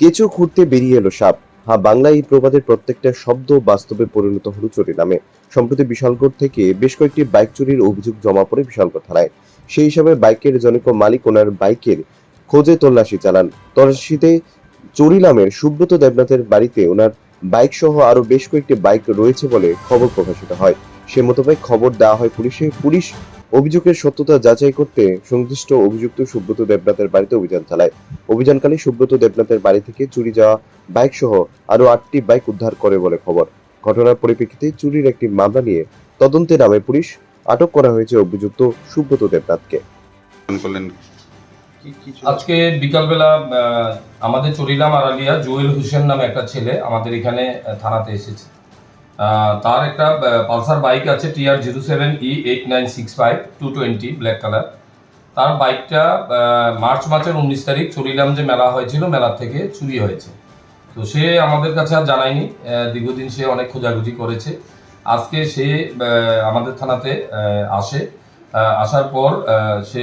কেঁচো খুঁড়তে বেরিয়ে এলো সাপ। হা বাংলা এই প্রবাদের প্রত্যেকটা শব্দ বাস্তবে পরিণত হলো চুরি নামে। সম্প্রতি বিশালগড় থেকে বেশ কয়েকটি বাইক চুরির অভিযোগ জমা পড়ে বিশালগড় থানায়। সেই হিসাবে বাইকের জনক মালিক ওনার বাইকের খোঁজে তল্লাশি চালান। তল্লাশিতে চুরিলামের সুব্রত দেবনাথের বাড়িতে ওনার বাইক সহ আরও বেশ কয়েকটি বাইক রয়েছে বলে খবর প্রকাশিত হয়। সে মোতাবেক খবর দেওয়া হয় পুলিশে। পুলিশ অভিযোগের সত্যতা যাচাই করতে সংশ্লিষ্ট অভিযুক্ত সুব্রত দেবনাথের বাড়িতে অভিযান চালায়। অভিযানকালে সুব্রত দেবনাথের বাড়ি থেকে চুরি যাওয়া বাইক সহ আরও আটটি বাইক উদ্ধার করে বলে খবর। ঘটনার পরিপ্রেক্ষিতে চুরির একটি মামলা নিয়ে তদন্তে নামে পুলিশ। আটক করা হয়েছে অভিযুক্ত সুব্রত দেবনাথকে। আজকে বিকালবেলা আমাদের চরিলাম আড়ালিয়া জুয়েল হোসেন নামে একটা ছেলে আমাদের এখানে থানাতে এসেছে। তার একটা পালসার বাইক আছে TR zero seven E eight nine six five two twenty black colour তার বাইকটা মার্চ মাসের উনিশ তারিখ চরিলাম যে মেলা হয়েছিল, মেলার থেকে চুরি হয়েছে। তো সে আমাদের কাছে আর জানায়নি দীর্ঘদিন সে অনেক খোঁজাখুঁজি করেছে। আজকে সে আমাদের থানাতে আসে। আসার পর সে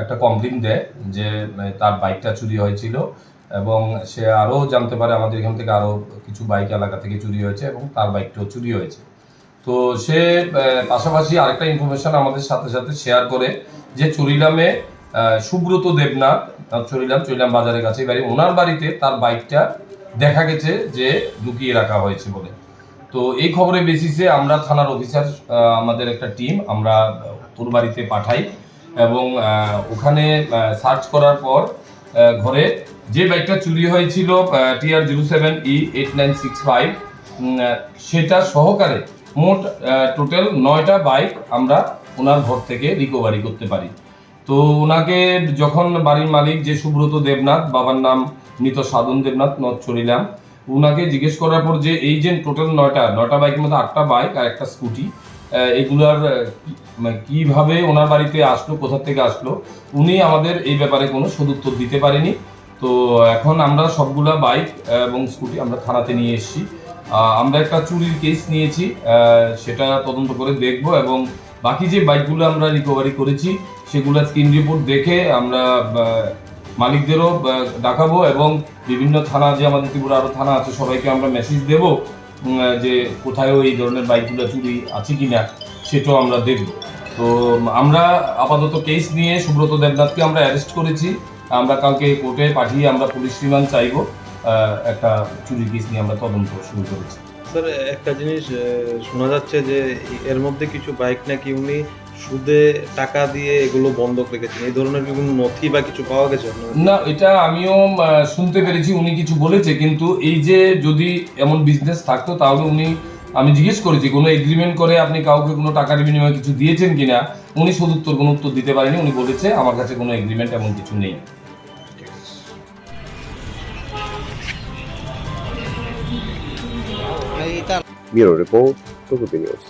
একটা কমপ্লেন দেয় যে তার বাইকটা চুরি হয়েছিল। এবং সে আরও জানতে পারে আমাদের এখান থেকে আরও কিছু বাইক এলাকা থেকে চুরি হয়েছে এবং তার বাইকটাও চুরি হয়েছে। তো সে পাশাপাশি আরেকটা ইনফরমেশন আমাদের সাথে সাথে শেয়ার করে যে চুরিলামে সুব্রত দেবনাথ চুরিলাম চুরিলাম বাজারের কাছে বাড়ি, ওনার বাড়িতে তার বাইকটা দেখা গেছে যে লুকিয়ে রাখা হয়েছে বলে। তো এই খবরের বেসিসে আমরা থানার অফিসার আমাদের একটা টিম আমরা তোর বাড়িতে পাঠাই এবং ওখানে সার্চ করার পর ঘরে যে বাইকটা চুরি হয়েছিল TR zero seven E eight nine six five সেটা সহকারে মোট টোটাল নয়টা বাইক আমরা ওনার ঘর থেকে রিকভারি করতে পারি। তো ওনাকে যখন বাড়ির মালিক যে সুব্রত দেবনাথ, বাবার নাম মৃত সাধন দেবনাথ, নথ চড়িলাম ওনাকে জিজ্ঞেস করার পর যে এই যে টোটাল নয়টা নয়টা বাইকের মধ্যে আটটা বাইক আর একটা স্কুটি এগুলার মানে কীভাবে ওনার বাড়িতে আসলো, কোথা থেকে আসলো, উনি আমাদের এই ব্যাপারে কোনো সদুত্তর দিতে পারেনি। তো এখন আমরা সবগুলা বাইক এবং স্কুটি আমরা থানাতে নিয়ে এসেছি। আমরা একটা চুরির কেস নিয়েছি সেটা তদন্ত করে দেখব এবং বাকি যে বাইকগুলো আমরা রিকভারি করেছি, সেগুলো স্ক্রিন রিপোর্ট দেখে আমরা মালিকদেরও ডাকাবো এবং বিভিন্ন থানা যে আমাদের ত্রিপুরা আরও থানা আছে, সবাইকে আমরা মেসেজ দেব যে কোথায়ও এই ধরনের বাইকগুলো চুরি আছে কি না সেটাও আমরা দেখব। তো আমরা আপাতত কেস নিয়ে সুব্রত দেবনাথকে আমরা অ্যারেস্ট করেছি। আমরা কালকে কোর্টে পাঠিয়ে আমরা পুলিশ রিমান্ড চাইব একটা চুরি কেস নিয়ে আমরা তদন্ত শুরু করেছি। স্যার একটা জিনিস শোনা যাচ্ছে যে এর মধ্যে কিছু বাইক নাকি উনি সুদে টাকা দিয়ে এগুলো বন্ধক রেখেছেন। এই ধরনের কোনো নথি বা কিছু পাওয়া গেছে? না এটা আমিও শুনতে পেরেছি উনি কিছু বলেছে কিন্তু এই যে যদি এমন বিজনেস থাকতো তাহলে উনি আমি জিজ্ঞেস করেছি কোনো এগ্রিমেন্ট করে আপনি কাউকে কোনো টাকার বিনিময়ে কিছু দিয়েছেন কিনা? উনি সদুত্তর কোনো উত্তর দিতে পারেনি উনি বলেছে আমার কাছে কোনো এগ্রিমেন্ট এমন কিছু নেই। ব্যুরো রিপোর্ট প্রগতি নিউজ